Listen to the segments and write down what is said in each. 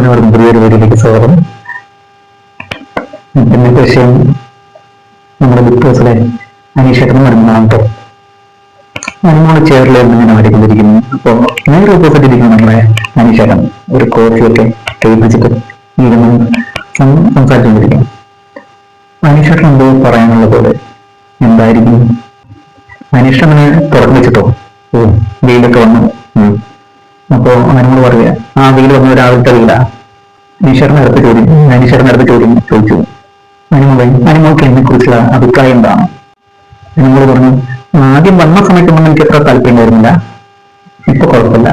എല്ലാവർക്കും പുതിയൊരു വീഡിയോയിലേക്ക് സ്വാഗതം. ഇന്നത്തെ വിഷയം നമ്മുടെ ബിഗ് ബോസിലെ അനീഷേട്ടനും മരുന്നാണ് മരുമോൾ ചേറിൽ ഇങ്ങനെ വരയ്ക്കൊണ്ടിരിക്കുന്നു അപ്പോൾ നേരെ ഓപ്പോസിറ്റ് ഇരിക്കുന്ന നമ്മുടെ അനീഷേട്ടൻ ഒരു കോഫിയൊക്കെ കഴിപ്പിച്ചിട്ട് ഇരുന്ന് സംസാരിച്ചുകൊണ്ടിരിക്കും അനീഷേട്ടൻ എന്തോ പറയാനുള്ള പോലെ എന്തായിരിക്കും? തുറന്നു വെച്ചിട്ടോ? ഓ വീടൊക്കെ വന്നു. അപ്പോ അവനോട് പറയുക ആ വെയിൽ വന്ന ഒരാളുടെ വീടാ നിഷറിന്റെ അടുത്ത് ചോദ്യം നിഷറിന്റെ അടുത്ത് ചോദ്യം ചോദിച്ചു. അനുമോളെ അനുമോൾക്ക് എന്നെ കുറിച്ചുള്ള അഭിപ്രായം എന്താണ്? അനുമോൾ പറഞ്ഞു ആദ്യം വന്ന സമയത്തൊന്നും എനിക്ക് എത്ര താല്പര്യം ഉണ്ടായിരുന്നില്ല. ഇപ്പൊ കുഴപ്പമില്ല.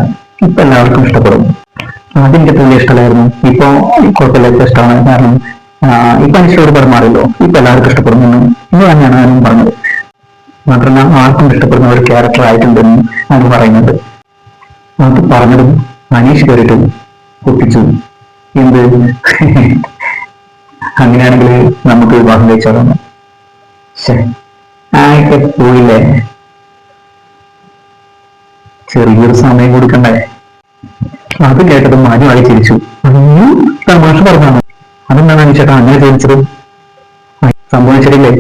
ഇപ്പൊ എല്ലാവർക്കും ഇഷ്ടപ്പെടും ആദ്യം എനിക്ക് വലിയ ഇഷ്ടമല്ലായിരുന്നു. ഇപ്പൊ കുഴപ്പമില്ല ഇപ്പൊ ഇഷ്ടമാണ്. കാരണം ഇപ്പൊ അനുഷ്ഠയോട് പെരുമാറിയല്ലോ ഇപ്പൊ എല്ലാവർക്കും ഇഷ്ടപ്പെടുന്നു എന്ന് തന്നെയാണ് അനു പറഞ്ഞത്. മാത്രമല്ല ആർക്കും ഇഷ്ടപ്പെടുന്ന ഒരു ക്യാരക്ടർ ആയിട്ടുണ്ടെന്ന് അനു പറയുന്നത് അത് പറഞ്ഞതും അനീഷ് കയറിയിട്ട് ഒപ്പിച്ചു. എന്ത്? അങ്ങനെയാണെങ്കിൽ നമുക്ക് വിവാഹം കഴിച്ചോളാം ആയിട്ട് പോയില്ലേ? ചെറിയൊരു സമയം കൊടുക്കണ്ടേ? അത് കേട്ടതും ആയി ചിരിച്ചു. തമാശ പറഞ്ഞാണ് അതെന്താണ് ചേട്ടാ അങ്ങനെ ചോദിച്ചത്? സംഭവിച്ചിട്ടില്ലേ?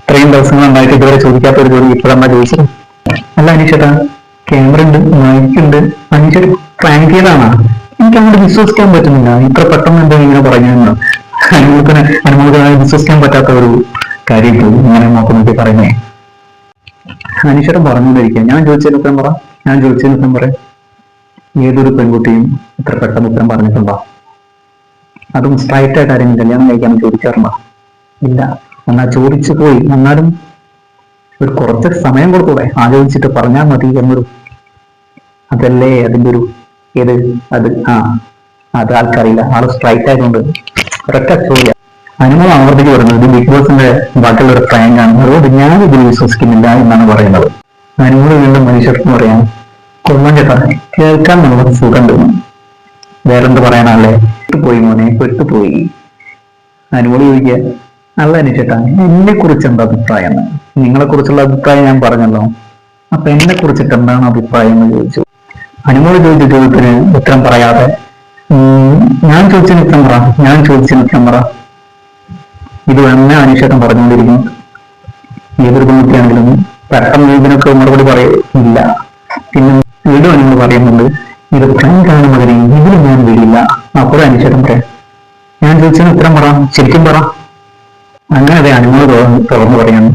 ഇത്രയും ദിവസങ്ങൾ ഉണ്ടായിട്ട് ഇതുവരെ ചോദിക്കാത്ത ഒരു ജോലി ഇപ്പോഴമ്മ ചോദിച്ചത്. അല്ല അനീഷേട്ടാ ക്യാമറ ഉണ്ട് മൈക്ക് ഉണ്ട്. പ്രാങ്ക് ചെയ്താണ് എനിക്ക് അങ്ങോട്ട് വിശ്വസിക്കാൻ പറ്റുന്നില്ല. ഇത്ര പെട്ടെന്ന് എന്താ ഇങ്ങനെ പറഞ്ഞു അനുഭവത്തിന് അനുഭവത്തിന് വിശ്വസിക്കാൻ പറ്റാത്ത ഒരു കാര്യം ഇങ്ങനെ നോക്കുന്നൊക്കെ പറയുന്നേ. അനീഷേട്ടൻ പറഞ്ഞുകൊണ്ടിരിക്കുക. ഞാൻ ചോദിച്ചതിന് ഉത്തരം പറ. ഞാൻ ചോദിച്ചതിന് ഉത്തരം പറ. ഏതൊരു പെൺകുട്ടിയും ഇത്ര പെട്ടെന്ന് ഉത്തരം പറഞ്ഞിട്ടുണ്ടോ? അതും സ്ട്രൈറ്റ് ആയിട്ട് ആരെങ്കിലും കല്യാണം കഴിക്കാൻ ചോദിക്കാറുണ്ടോ? ഇല്ല. എന്നാ ചോദിച്ചു പോയി. എന്നാലും ഒരു കുറച്ച് സമയം കൊടുത്തൂടെ. ആലോചിച്ചിട്ട് പറഞ്ഞാൽ മതി എന്നൊരു അതല്ലേ അതിന്റെ ഒരു ഏത്? അത് ആ. അത് ആൾക്കറിയില്ല. ആൾ സ്ട്രൈറ്റ് ആയതുകൊണ്ട് ഒരൊറ്റ ചോദ്യ. അനുമോൾ ആവർത്തിച്ച് പറയുന്നത് ബിഗ് ബോസിന്റെ ബാക്കിയുള്ള ഒരു പ്രാങ്ക് ആണ്. അതുകൊണ്ട് ഞാൻ ഇതിൽ വിശ്വസിക്കുന്നില്ല എന്നാണ് പറയുന്നത്. അനുമോൾ വീണ്ടും മനുഷ്യർക്ക് പറയാം കൊള്ളാൻ ചേട്ടാ. കേൾക്കാൻ നമുക്ക് സുഖം തോന്നും. വേറെന്ത് പറയാനല്ലേ പെട്ടുപോയി മോനെ പെട്ടുപോയി. അനുമോൾ ചോദിക്കുക അല്ല അനുചേട്ടാ എന്നെ കുറിച്ച് എന്താ അഭിപ്രായം? നിങ്ങളെ കുറിച്ചുള്ള അഭിപ്രായം ഞാൻ പറഞ്ഞല്ലോ. അപ്പൊ എന്നെ കുറിച്ചിട്ട് എന്താണ് അഭിപ്രായം എന്ന് ചോദിച്ചു? അനുമോൾ ചോദിച്ച ചോദ്യത്തിന് ഉത്തരം പറയാതെ ഞാൻ ചോദിച്ചതിന് ഉത്തരം പറ ഞാൻ ചോദിച്ചതിന് ഉത്തരം പറ. ഇത് തന്നെ അനിഷേട്ടൻ പറഞ്ഞുകൊണ്ടിരിക്കുന്നു. ഏതൊരു പെൺകുട്ടിയാണെങ്കിലും പെട്ടെന്ന് ഇതിനൊക്കെ മറുപടി പറയില്ല. പിന്നെ വീണ്ടും അനുമോൾ പറയുന്നുണ്ട് ഇത് ഫ്രണ്ടാണ് മകനെ ഇതിലും ഞാൻ വീടില്ല അപ്പോഴും അനിഷേട്ടൻ പറയാം ഞാൻ ചോദിച്ചതിന് ഉത്തരം പറ ശരിക്കും പറ. അങ്ങനെ അതെ അനുമോൾ തുറന്ന് പറയാണ്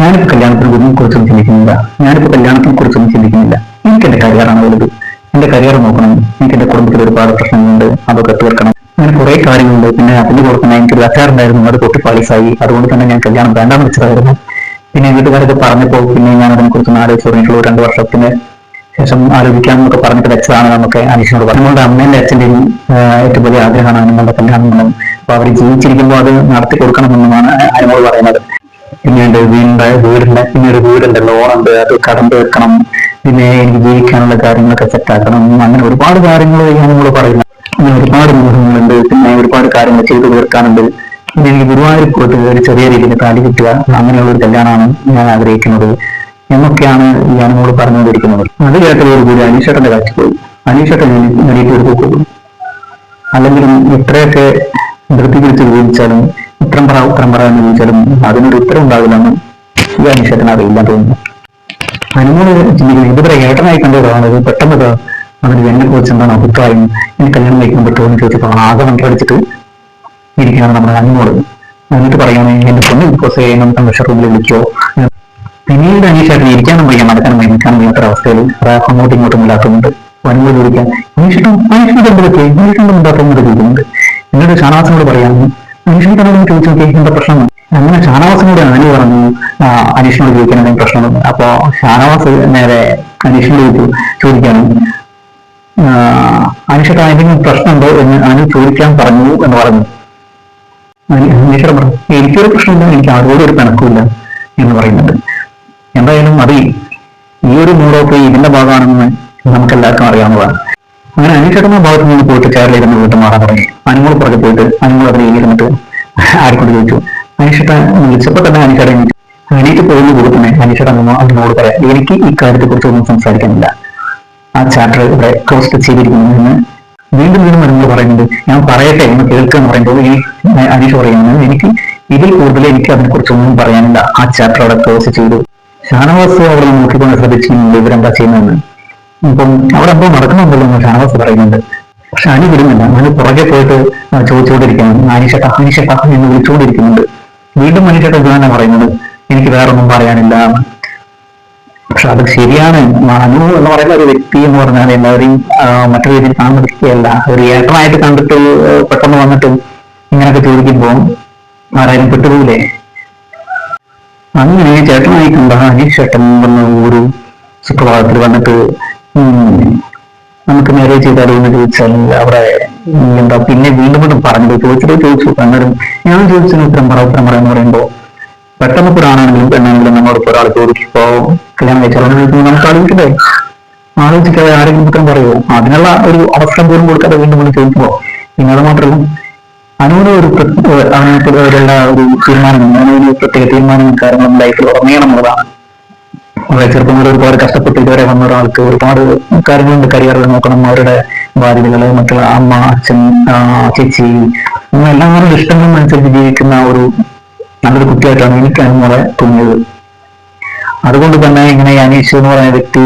ഞാനിപ്പോ കല്യാണത്തിനെ കുറിച്ചൊന്നും ചിന്തിക്കുന്നില്ല ഞാനിപ്പോ കല്യാണത്തിനെ കുറിച്ചൊന്നും ചിന്തിക്കുന്നില്ല. എനിക്ക് എന്റെ കരിയറാണ് വലുത് എന്റെ കരിയർ നോക്കണം. എനിക്ക് എന്റെ കുടുംബത്തിൽ ഒരുപാട് പ്രശ്നങ്ങളുണ്ട്. അതൊക്കെ തീർക്കണം. അങ്ങനെ കുറെ കാര്യങ്ങളുണ്ട്. പിന്നെ അതിന്റെ കൂടെ തന്നെ എനിക്കൊരു അച്ചാറുണ്ടായിരുന്നു അത് കൊട്ടി പാളിസായി. അതുകൊണ്ട് തന്നെ ഞാൻ കല്യാണം വേണ്ടാന്ന് വെച്ചതായിരുന്നു. പിന്നെ വീട്ടുകാരൊക്കെ പറഞ്ഞപ്പോ പിന്നെ ഞാൻ അതിനെ കുറിച്ച് ആലോചിച്ച് തുടങ്ങിയിട്ടുള്ള. രണ്ട് വർഷത്തിന് ശേഷം ആലോചിക്കാം എന്നൊക്കെ പറഞ്ഞിട്ട് വെച്ചതാണ് നമുക്ക് അനീഷിനോട് പറഞ്ഞു നമ്മുടെ അമ്മേന്റെ അച്ഛന്റെയും ഏറ്റവും വലിയ ആഗ്രഹമാണ് നമ്മുടെ കല്യാണം എന്നും. അപ്പൊ അവർ ജീവിച്ചിരിക്കുമ്പോൾ അത് നടത്തി കൊടുക്കണമെന്നുമാണ് അനുമോട് പറയുന്നത്. പിന്നീട് വീടിന്റെ പിന്നെ ഒരു വീടുണ്ട്. ലോണുണ്ട്. അത് കടം തീർക്കണം. പിന്നെ എനിക്ക് ജീവിക്കാനുള്ള കാര്യങ്ങളൊക്കെ സെറ്റാക്കണം അങ്ങനെ ഒരുപാട് കാര്യങ്ങൾ ഞാൻ നമ്മൾ പറയുന്നത് അങ്ങനെ ഒരുപാട് മോഹങ്ങളുണ്ട്. പിന്നെ ഒരുപാട് കാര്യങ്ങൾ ചെയ്തു തീർക്കാനുണ്ട്. പിന്നെ എനിക്ക് ഗുരുവായൂർ പോയിട്ട് ഒരു ചെറിയ രീതിയിൽ താലി കിട്ടുക. അങ്ങനെയുള്ള ഒരു കല്യാണമാണ് ഞാൻ ആഗ്രഹിക്കുന്നത്. എന്നൊക്കെയാണ് ഞാൻ അനുമോട് പറഞ്ഞുകൊണ്ടിരിക്കുന്നത്. അത് കേട്ടതോടുകൂടി അനീഷേട്ടന്റെ കാഴ്ച പോയി. അനീഷേട്ടൻ നേടിയിട്ട് ഒരു പോക്കുള്ളൂ അല്ലെങ്കിലും ഇത്രയൊക്കെ ധൃതി പിടിച്ച് ചോദിച്ചാലും ഉത്തരം പറ ഉത്തരം പറയാമെന്ന് ചോദിച്ചാലും അതിനൊരു ഉത്തരം ഉണ്ടാകില്ലെന്ന് ഈ അനീഷേട്ടൻ അറിയില്ല തോന്നുന്നു. അനുമോൾ ചിന്തിക്കുന്നത് ഇത് പറയാം ഏട്ടനായി കണ്ടതാണ് പെട്ടെന്ന് അവന് എന്നെ കുറിച്ച് എന്താണ് അഭിപ്രായം? ഇനി കല്യാണം കഴിക്കാൻ പറ്റുമോ എന്ന് ചോദിച്ചപ്പോൾ ആകെ മണ്ടടിച്ചിട്ട് ഇരിക്കുകയാണ് നമ്മുടെ അനുമോൾ എന്നിട്ട് പറയുകയാണെങ്കിൽ എന്റെ പൊണ്ണ് ബിക്കോസ് നമുക്ക് വിഷ റൂമിൽ വിളിക്കോ? പിന്നീട് അനീഷേട്ടൻ ഇരിക്കാനും വയ്യ നടക്കാനും വയ്യ നിൽക്കാനും വയ്യാത്ത അവസ്ഥയിൽ അങ്ങോട്ടും ഇങ്ങോട്ടും ഇല്ലാത്തതുകൊണ്ട് വനുകൾ വിളിക്കാൻ എന്ത് പറ്റി? അനീഷേട്ടൻ ഇല്ലാത്തതുകൊണ്ട് ചോദിക്കുന്നുണ്ട് എന്നിട്ട് ഷാനാസിനോട് പറയാം അനീഷേട്ടനോട് ചോദിച്ചു നോക്കി എന്താ പ്രശ്നം? അങ്ങനെ ഷാനവാസിനോട് അനി പറഞ്ഞു? അനീഷിനോട് ചോദിക്കാൻ എന്തെങ്കിലും പ്രശ്നമുണ്ട്? അപ്പോ ഷാനവാസ് നേരെ അനീഷിനോട് ചോദിച്ചു ചോദിക്കാനും അനീഷേട്ടൻ എന്തെങ്കിലും പ്രശ്നമുണ്ടോ എന്ന് അനു ചോദിക്കാൻ പറഞ്ഞു എന്ന് പറഞ്ഞു. അനീഷയുടെ പറഞ്ഞു എനിക്കൊരു പ്രശ്നമില്ല എനിക്ക് ആരോടും ഒരു പിണക്കുമില്ല എന്ന് പറയുന്നുണ്ട്. എന്തായാലും അത് ഈ ഒരു മൂടൊക്കെ ഇതിന്റെ ഭാഗമാണെന്ന് നമുക്ക് എല്ലാവർക്കും അറിയാവുന്നതാണ്. അങ്ങനെ അനീഷേട്ടന്റെ ഭാഗത്ത് നിന്ന് പോയിട്ട് ചേർലിരുന്ന് വീട്ടിൽ മാറാൻ തുടങ്ങി. അനുമോൾ പുറകെ പോയിട്ട് അനുമോൾ അതിൽ ഇരുന്നിട്ട് ആരെക്കൊണ്ട് ചോദിച്ചു. അനീഷേട്ടൻ വിളിച്ചപ്പോ തന്നെ അനീഷേട്ടൻ എനിക്ക് അനീറ്റ് പോകുന്ന കൂടെ തന്നെ അനീഷേട്ടൻ അമ്മ അതിനോട് പറയാം എനിക്ക് ഈ കാര്യത്തെ കുറിച്ച് ഒന്നും സംസാരിക്കാനില്ല. ആ ചാപ്റ്റർ ഇവിടെ ക്ലോസ് ചെയ്തിരിക്കുന്നു എന്ന് വീണ്ടും വീണ്ടും നമ്മൾ പറയുന്നത് ഞാൻ പറയട്ടെ എന്ന് കേൾക്കുക എന്ന് പറയുമ്പോൾ ഈ അനീഷ് പറയുന്നത് എനിക്ക് ഇതിൽ കൂടുതൽ എനിക്ക് അതിനെക്കുറിച്ചൊന്നും പറയാനില്ല. ആ ചാപ്റ്റർ അവിടെ ക്ലോസ് ചെയ്തു. ഷാനവാസ് അവിടെ നോക്കിക്കൊണ്ട് ശ്രദ്ധിച്ചിട്ടുണ്ട് ഇവരെന്താ ചെയ്യുന്നതെന്ന്. ഇപ്പം അവിടെ എന്തോ നടക്കണമെന്നുള്ള ഷാനവാസ് പറയുന്നുണ്ട്. പക്ഷെ അനി വിടുന്നില്ല. അനു പുറകെ പോയിട്ട് ചോദിച്ചുകൊണ്ടിരിക്കുന്നു. അനീഷട്ട അനീഷട്ട എന്ന് വിളിച്ചുകൊണ്ടിരിക്കുന്നുണ്ട്. വീണ്ടും മനുഷ്യരുടെ തന്നെ പറയുന്നത് എനിക്ക് വേറൊന്നും പറയാനില്ല. പക്ഷെ അത് ശരിയാണ്. മനു എന്ന് പറയുന്ന ഒരു വ്യക്തി എന്ന് പറഞ്ഞാൽ എല്ലാവരെയും മറ്റൊരു രീതിയിൽ കാണുന്ന വ്യക്തിയല്ല ഒരു ഏട്ടനായിട്ട് കണ്ടിട്ട് പെട്ടെന്ന് വന്നിട്ട് ഇങ്ങനെയൊക്കെ ചോദിക്കുമ്പോൾ ആരായാലും പെട്ടുപോകില്ലേ അങ്ങനെ ചേട്ടനായി കണ്ട അനീഷ് ചേട്ടൻ വന്ന ഒരു സുപ്രഭാതത്തിൽ വന്നിട്ട് നമുക്ക് മാരേജ് ചെയ്താലോ? എന്ന് ചോദിച്ചാൽ അവിടെ എന്താ പിന്നെ വീണ്ടും വീണ്ടും പറഞ്ഞത്? ചോദിച്ചിട്ട് ചോദിച്ചു. അന്നേരം ഞാൻ ചോദിച്ചതിന് ഉത്തരം പറ ഉത്തരം പറയാന്ന് പറയുമ്പോ പെട്ടെന്ന് പുരാണെങ്കിലും പെണ്ണാണെങ്കിലും നമ്മളോട് ഒരാൾ ചോദിക്കുമ്പോ കല്യാണം കഴിച്ചാലും നമുക്ക് ആലോചിക്കണ്ടേ? ആലോചിക്കാതെ ആരെങ്കിലും ഉത്തരം പറയുമോ അതിനുള്ള ഒരു അവസരം പോലും കൊടുക്കാതെ വീണ്ടും വീണ്ടും ചോദിക്കുമ്പോ പിന്നെ അത് മാത്രമല്ല അനുവിന് ഒരു പ്ര- ഒരു തീരുമാനം അനുവിന് പ്രത്യേക തീരുമാനവും കാര്യങ്ങളും ലൈഫിൽ ഉറങ്ങണം എന്നുള്ളതാണ്. വളരെ ചെറുപ്പം മുതൽ ഒരുപാട് കഷ്ടപ്പെട്ട് ഇതുവരെ വന്ന ഒരാൾക്ക് ഒരുപാട് കാര്യങ്ങളുണ്ട്. കരിയറിൽ നോക്കണം. അവരുടെ ബാധ്യതകൾ മറ്റുള്ള അമ്മ അച്ഛൻ ചേച്ചി അങ്ങനെ എല്ലാവരുടെ ഇഷ്ടങ്ങളും അനുസരിച്ച് ജീവിക്കുന്ന ഒരു നല്ലൊരു കുട്ടിയായിട്ടാണ് എനിക്ക് അനുമോളെ തോന്നിയത്. അതുകൊണ്ട് തന്നെ ഇങ്ങനെ അനീഷ് എന്ന് പറയുന്ന വ്യക്തി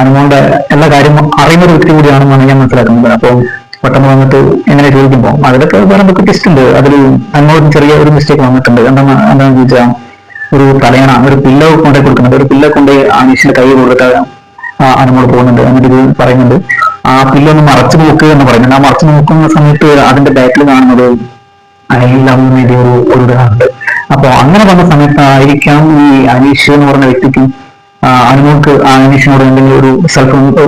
അനുമോളുടെ എല്ലാ കാര്യം അറിയുന്ന ഒരു വ്യക്തി കൂടിയാണെന്നാണ് ഞാൻ മനസ്സിലാക്കുന്നത്. അപ്പോൾ പെട്ടെന്ന് വന്നിട്ട് എങ്ങനെ ചോദിക്കുമ്പോൾ അതിലൊക്കെ എന്തൊക്കെ ടെസ്റ്റ് ഉണ്ട്. അതിൽ അനുമോളും ചെറിയ ഒരു മിസ്റ്റേക്ക് വന്നിട്ടുണ്ട്. എന്താ എന്താണെന്ന് ചോദിച്ചാൽ ഒരു തലയണ ഒരു പില്ലോ കൊണ്ടേ കൊടുക്കുന്നുണ്ട്. ഒരു പില്ലോ കൊണ്ട് അനീഷിന്റെ കൈ കൊടുത്തിട്ട് അനുമോൾ പോകുന്നുണ്ട്. എന്നിട്ട് ഇത് പറയുന്നുണ്ട്. ആ പുല്ല് ഒന്ന് മറച്ചു നോക്കുക എന്ന് പറയുന്നുണ്ട്. ആ മറച്ചു നോക്കുന്ന സമയത്ത് അതിന്റെ ബാക്കിൽ കാണുന്നത് അനിലാവുന്ന ഒരു ഒരു ഇതുണ്ട് അപ്പൊ അങ്ങനെ വന്ന സമയത്തായിരിക്കാം ഈ അനീഷ് എന്ന് പറഞ്ഞ വ്യക്തിക്ക് അനുമോൾക്ക് അനീഷിനോട് എന്തെങ്കിലും ഒരു സെൽഫ് ഉണ്ടോ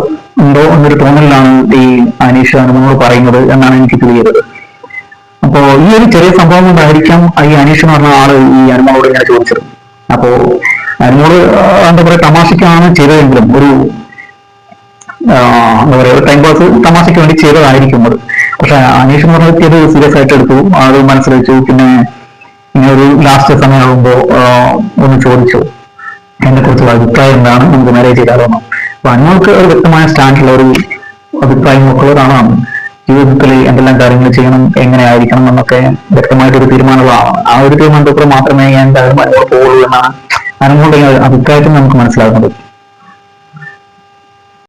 എന്നൊരു തോന്നലിലാണ് ഈ അനീഷ് അനുമോട് പറയുന്നത് എന്നാണ് എനിക്ക് തിരിയത് അപ്പോ ഈ ഒരു ചെറിയ സംഭവം കൊണ്ടായിരിക്കാം ഈ അനീഷ് എന്ന് പറഞ്ഞ ആൾ ഈ അനുമോളോട് ഞാൻ ചോദിച്ചത്. അപ്പോ അനുമോൾ എന്താ പറയാ തമാശക്കാണ് ചെയ്തതെങ്കിലും ഒരു എന്താ പറയുക ടൈം പാസ് തമാശയ്ക്ക് വേണ്ടി ചെയ്തതായിരിക്കും അത്. പക്ഷെ അനീഷ് എന്ന് പറഞ്ഞ വ്യക്തി അത് സീരിയസ് ആയിട്ട് എടുത്തു. അത് മനസ്സിലാച്ചു പിന്നെ ഇങ്ങനെ ഒരു ലാസ്റ്റ് സമയമാകുമ്പോ ഒന്ന് ചോദിച്ചു എന്നെ കുറിച്ചുള്ള അഭിപ്രായം എന്താണ്? നമുക്ക് മാരേജ് ചെയ്താലോ എന്ന്. അപ്പൊ അനുമോൾക്ക് ഒരു വ്യക്തമായ സ്റ്റാൻഡുള്ള ഒരു അഭിപ്രായം നോക്കുള്ളതാണ് ജീവിതത്തിൽ എന്തെല്ലാം കാര്യങ്ങൾ ചെയ്യണം എങ്ങനെ ആയിരിക്കണം എന്നൊക്കെ വ്യക്തമായിട്ട് ഒരു തീരുമാനമുള്ളതാണ് ആ ഒരു തീരുമാനത്തിലൂടെ മാത്രമേ ഞാൻ അനുഭവം പോകുള്ളൂ എന്നാണ്. അനുഭവം അഭിപ്രായത്തിൽ നമുക്ക് മനസ്സിലാകുന്നത്.